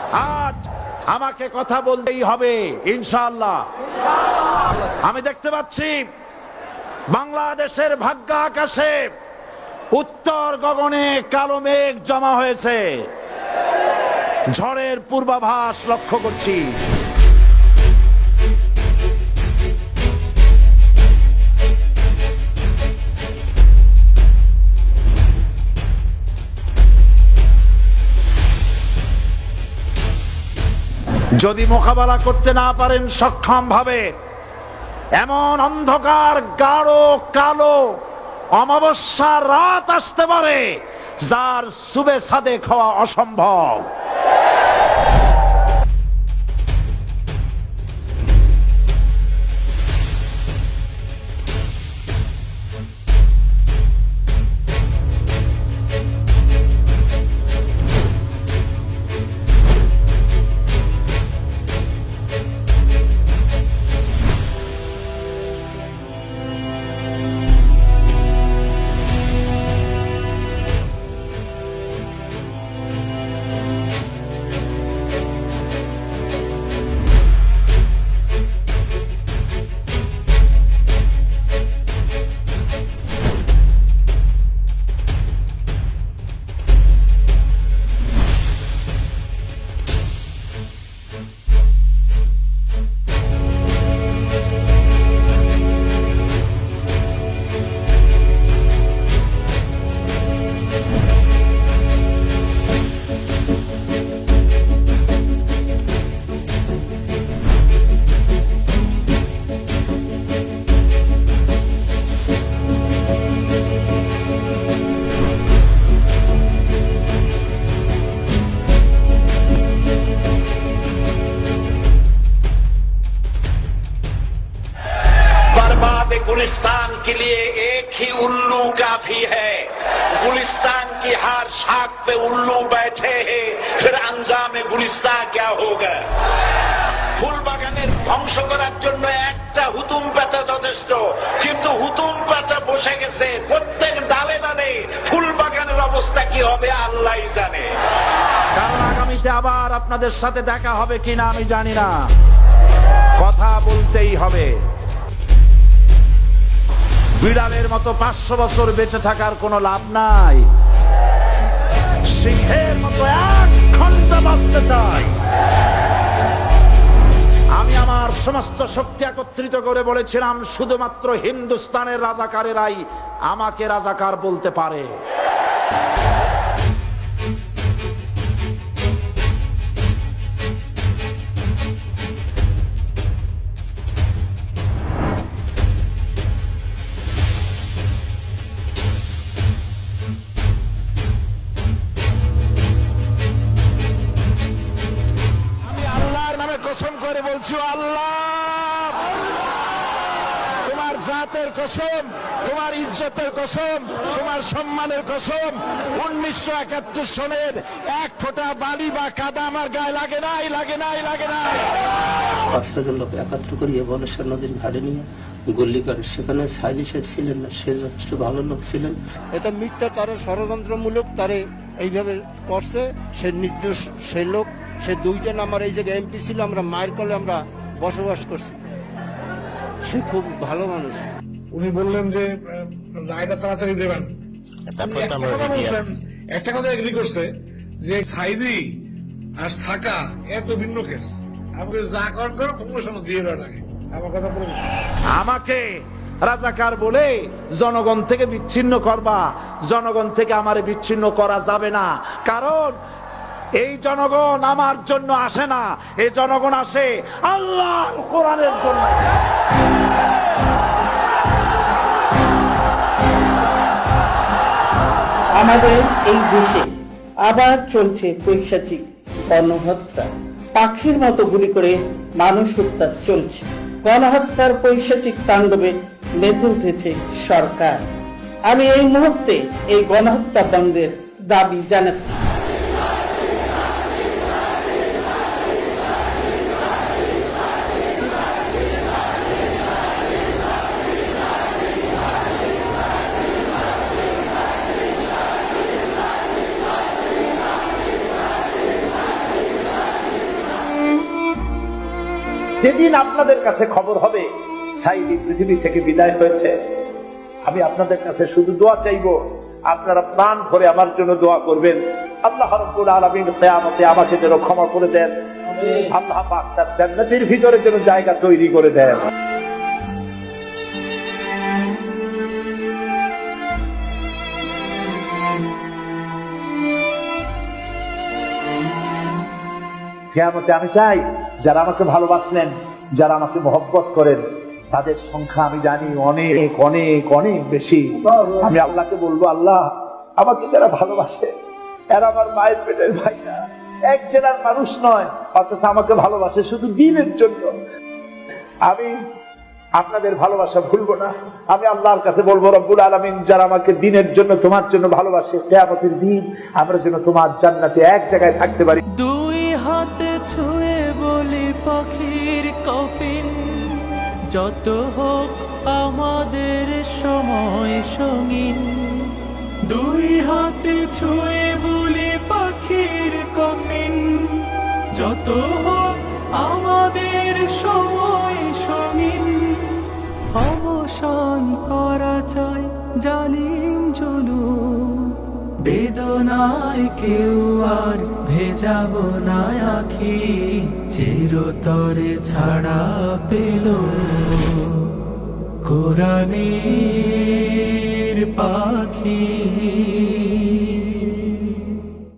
আজ আমাকে কথা বলতেই হবে, ইনশাআল্লাহ। আমি দেখতে পাচ্ছি বাংলাদেশের ভাগ্য আকাশে উত্তর গগনে কালো মেঘ জমা হয়েছে। ঝড়ের পূর্বাভাস লক্ষ্য করছি। যদি মোকাবেলা করতে না পারেন সক্ষম ভাবে এমন অন্ধকার, গাঢ়, কালো অমাবস্যা রাত আসতে পারে, যার সুবে সাদে খাওয়া অসম্ভব। बर्बाद गुलिस्तान के लिए एक ही उल्लू काफी है गुलिस्तान की हर शाख पे उल्लू बैठे हैं फिर अंजाम गुलिस्तान क्या होगा ফুল বাগানের ধ্বংস করার জন্য একটা হুতুম পেঁচা যথেষ্ট কিন্তু হুতুম পেঁচা বসে গেছে প্রত্যেক ডালে ডালে ফুল বাগানের অবস্থা কি হবে আল্লাহ জানে কারণ আগামীতে আবার আপনাদের সাথে দেখা হবে কিনা আমি জানি না কথা বলতেই হবে বিড়ালের মতো পাঁচশো বছর বেঁচে থাকার কোনো লাভ নাই। সিংহের মতো এক ঘণ্টা বাঁচতে চাই। আমি আমার সমস্ত শক্তি একত্রিত করে বলেছিলাম, শুধুমাত্র হিন্দুস্তানের রাজাকারেরাই আমাকে রাজাকার বলতে পারে। করে আল্লাহ! তোমার জাতের কসম তোমার ইজ্জতের কসম তোমার সম্মানের কসম উনিশশো একাত্তর সনের এক ফোঁটা বালি বা কাদা আমার গায়ে লাগে নাই লাগে নাই লাগে নাই। পাঁচ হাজার লোক একাত্র করিয়ে বলেশ্বর নদীর ঘাটে নিয়ে গুল্লি করে। সেখানে সাইদি শেখ ছিলেন না সে যথেষ্ট ভালো লোক ছিলেন। এটা মিথ্যা তারা ষড়যন্ত্রমূলক তারে এইভাবে করছে সে নির্দোষ সেই লোক। সে দুইটা নাম্বার এই জায়গায় এমপি ছিল আমরা মায়ের কলে আমরা বসবাস করছি। সে খুব ভালো মানুষ। উনি বললেন যে রায়টা তাড়াতাড়ি দেবেন। একটা কথা বলছেন একটা কথা এগ্রি করছে যে সাইদি আর থাকা এত ভিন্ন কেস। আমাকে যা কর করো প্রমোশন দিয়ে দেওয়া লাগে আমার কথা বলে আমাকে রাজাকার বলে জনগণ থেকে বিচ্ছিন্ন করবা। জনগণ থেকে আমারে বিচ্ছিন্ন করা যাবে না। কারণ এই জনগণ আমার জন্য আসে না এই জনগণ আসে আল্লাহ কোরআনের জন্য। আমাদের এই দেশে আবার চলছে পৈশাচিক গণহত্যা। পাখির মতো গুলি করে মানুষ হত্যা চলছে। গণহত্যার পৈশাচিক তাণ্ডবে মেতে উঠেছে সরকার। আমি এই মুহূর্তে এই গণহত্যা বন্ধের দাবি জানাচ্ছি। যেদিন আপনাদের কাছে খবর হবে সাইদি পৃথিবী থেকে বিদায় হয়েছে। আমি আপনাদের কাছে শুধু দোয়া চাইব, আপনারা প্রাণ ভরে আমার জন্য দোয়া করবেন। আল্লাহ রব্বুল আলমিন কেয়ামতে আমাকে যেন ক্ষমা করে দেন। আল্লাহ পাক ভিতরে যেন জায়গা তৈরি করে দেন। কেয়ামতে আমি চাই যারা আমাকে ভালোবাসলেন, যারা আমাকে মহব্বত করেন, তাদের সংখ্যা আমি জানি অনেক অনেক অনেক বেশি। আমি আল্লাহকে বলব, আল্লাহ, আমাকে যারা ভালোবাসে, এরা আমার মায়ের পেটের ভাই না এক জেলার মানুষ নয়, অথচ আমাকে ভালোবাসে শুধু দিনের জন্য। আমি আপনাদের ভালোবাসা ভুলবো না। আমি আল্লাহর কাছে বলব, রব্বুল আলমিন, যারা আমাকে দিনের জন্য, তোমার জন্য ভালোবাসে, কেয়ামতের দিন আমরা যেন তোমার জান্নাতে এক জায়গায় থাকতে পারি। দুই হাতে ছুঁয়ে বলি পাখির কফিন। যত হোক আমাদের সময় সঙ্গীন। দুই হাতে ছুঁয়ে বলি পাখির কফিন। যত হোক আমাদের সময় সঙ্গীন। অবসান করা চাই জালিম জুলুম। বেদনায় কেউ আর ভেজাব না আখি চিরতরে ছাড়া পেল। কোরআনের পাখি